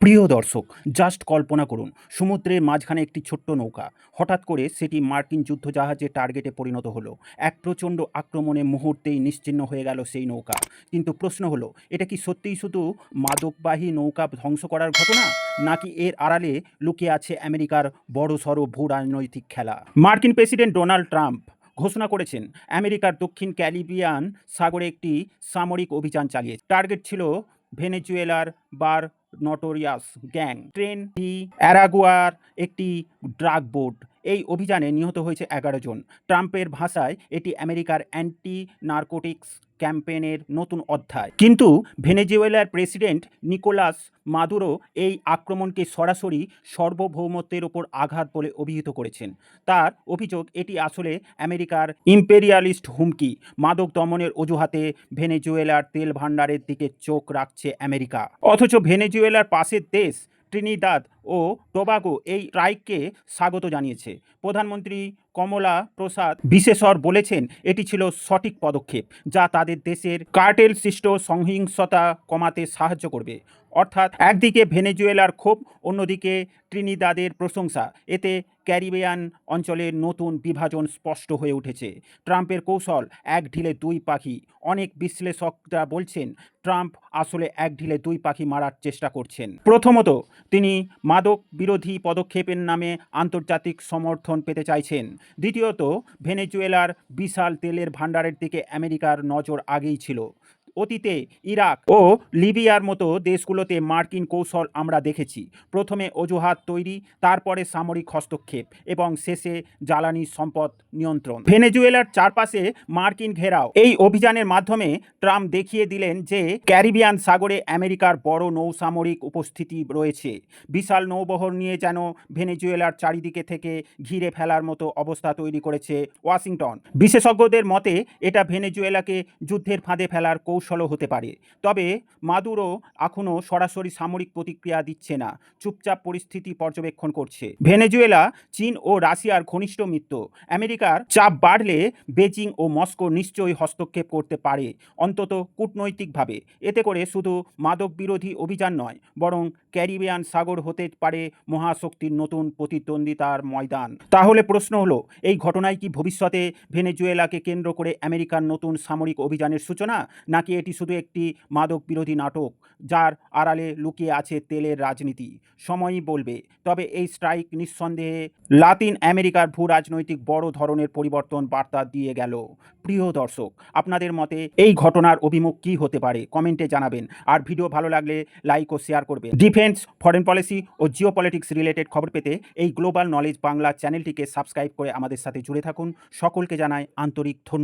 প্রিয় দর্শক জাস্ট কল্পনা করুন, সমুদ্রের মাঝখানে একটি ছোট্ট নৌকা। হঠাৎ করে সেটি মার্কিন যুদ্ধজাহাজের টার্গেটে পরিণত হলো। এক প্রচণ্ড আক্রমণে মুহূর্তেই নিশ্চিহ্ন হয়ে গেল সেই নৌকা। কিন্তু প্রশ্ন হলো, এটা কি সত্যিই শুধু মাদকবাহী নৌকা ধ্বংস করার ঘটনা, নাকি এর আড়ালে লুকিয়ে আছে আমেরিকার বড় বড়সড় ভূ রাজনৈতিক খেলা? মার্কিন প্রেসিডেন্ট ডোনাল্ড ট্রাম্প ঘোষণা করেছেন, আমেরিকার দক্ষিণ ক্যারিবিয়ান সাগরে একটি সামরিক অভিযান চালিয়ে। টার্গেট ছিল ভেনেজুয়েলার বার নটোরিয়াস গ্যাং ট্রেন ডি অ্যারাগুয়ার একটি ড্রাগ বোট এই অভিযানে নিহত হয়েছে এগারো জন। ট্রাম্পের ভাষায় এটি আমেরিকার অ্যান্টি নার্কোটিক্স ক্যাম্পেনের নতুন অধ্যায়। কিন্তু ভেনেজুয়েলার প্রেসিডেন্ট নিকোলাস মাদুরো এই আক্রমণকে সরাসরি সার্বভৌমত্বের ওপর আঘাত বলে অভিহিত করেছেন। তার অভিযোগ, এটি আসলে আমেরিকার ইম্পেরিয়ালিস্ট হুমকি। মাদক দমনের অজুহাতে ভেনেজুয়েলার তেল ভাণ্ডারের দিকে চোখ রাখছে আমেরিকা। অথচ ভেনেজুয়েলার পাশের দেশ ট্রিনিদাদ ও টোবাগো এই ট্রাইককে স্বাগত জানিয়েছে। প্রধানমন্ত্রী কমলা প্রসাদ বিশেষর বলেছেন, এটি ছিল সঠিক পদক্ষেপ যা তাদের দেশের কার্টেল সৃষ্ট সহিংসতা কমাতে সাহায্য করবে। অর্থাৎ একদিকে ভেনেজুয়েলার ক্ষোভ, অন্যদিকে ট্রিনিদাদের প্রশংসা। এতে ক্যারিবিয়ান অঞ্চলের নতুন বিভাজন স্পষ্ট হয়ে উঠেছে। ট্রাম্পের কৌশল, এক ঢিলে দুই পাখি। অনেক বিশ্লেষকরা বলছেন, ট্রাম্প আসলে এক ঢিলে দুই পাখি মারার চেষ্টা করছেন। প্রথমত, তিনি মাদক বিরোধী পদক্ষেপের নামে আন্তর্জাতিক সমর্থন পেতে চাইছেন। দ্বিতীয়ত, ভেনেজুয়েলার বিশাল তেলের ভাণ্ডারের দিকে আমেরিকার নজর আগেই ছিল। অতীতে ইরাক ও লিবিয়ার মতো দেশগুলোতে মার্কিন কৌশল আমরা দেখেছি। প্রথমে অজুহাত তৈরি, তারপরে সামরিক হস্তক্ষেপ এবং শেষে জ্বালানি সম্পদ নিয়ন্ত্রণ। ভেনেজুয়েলার চারপাশে মার্কিন ঘেরাও। এই অভিযানের মাধ্যমে ট্রাম্প দেখিয়ে দিলেন যে ক্যারিবিয়ান সাগরে আমেরিকার বড় নৌসামরিক উপস্থিতি রয়েছে। বিশাল নৌবহর নিয়ে যেন ভেনেজুয়েলার চারিদিকে থেকে ঘিরে ফেলার মতো অবস্থা তৈরি করেছে ওয়াশিংটন। বিশেষজ্ঞদের মতে, এটা ভেনেজুয়েলাকে যুদ্ধের ফাঁদে ফেলার কৌশলও হতে পারে। তবে মাদুরো এখনও সরাসরি সামরিক প্রতিক্রিয়া দিচ্ছে না, চুপচাপ পরিস্থিতি পর্যবেক্ষণ করছে। ভেনেজুয়েলা, চীন ও রাশিয়ার ঘনিষ্ঠ মিত্র, আমেরিকার চাপ বাড়লে বেজিং ও মস্কো নিশ্চয়ই হস্তক্ষেপ করতে পারে, অন্তত কূটনৈতিকভাবে। এতে করে শুধু মাদক বিরোধী অভিযান নয়, বরং ক্যারিবিয়ান সাগর হতে পারে মহাশক্তির নতুন প্রতিদ্বন্দ্বিতার ময়দান। তাহলে প্রশ্ন হলো, এই ঘটনায় কি ভবিষ্যতে ভেনেজুয়েলাকে কেন্দ্র করে আমেরিকার নতুন সামরিক অভিযানের সূচনা নাকি এটি শুধু একটি মাদক বিরোধী নাটক, যার আড়ালে লুকিয়ে আছে তেলের রাজনীতি। সময়ই বলবে। তবে এই স্ট্রাইক নিঃসন্দেহে লাতিন আমেরিকার ভূ রাজনৈতিক বড় ধরনের পরিবর্তন বার্তা দিয়ে গেল। প্রিয় দর্শক, আপনাদের মতে এই ঘটনার অভিমুখ কী হতে পারে? কমেন্টে জানাবেন। আর ভিডিও ভালো লাগলে লাইক ও শেয়ার করবেন। ডিফেন্স, ফরেন পলিসি ও জিও পলিটিক্স রিলেটেড খবর পেতে এই গ্লোবাল নলেজ বাংলা চ্যানেলটিকে সাবস্ক্রাইব করে আমাদের সাথে জুড়ে থাকুন। সকলকে জানায় আন্তরিক ধন্যবাদ।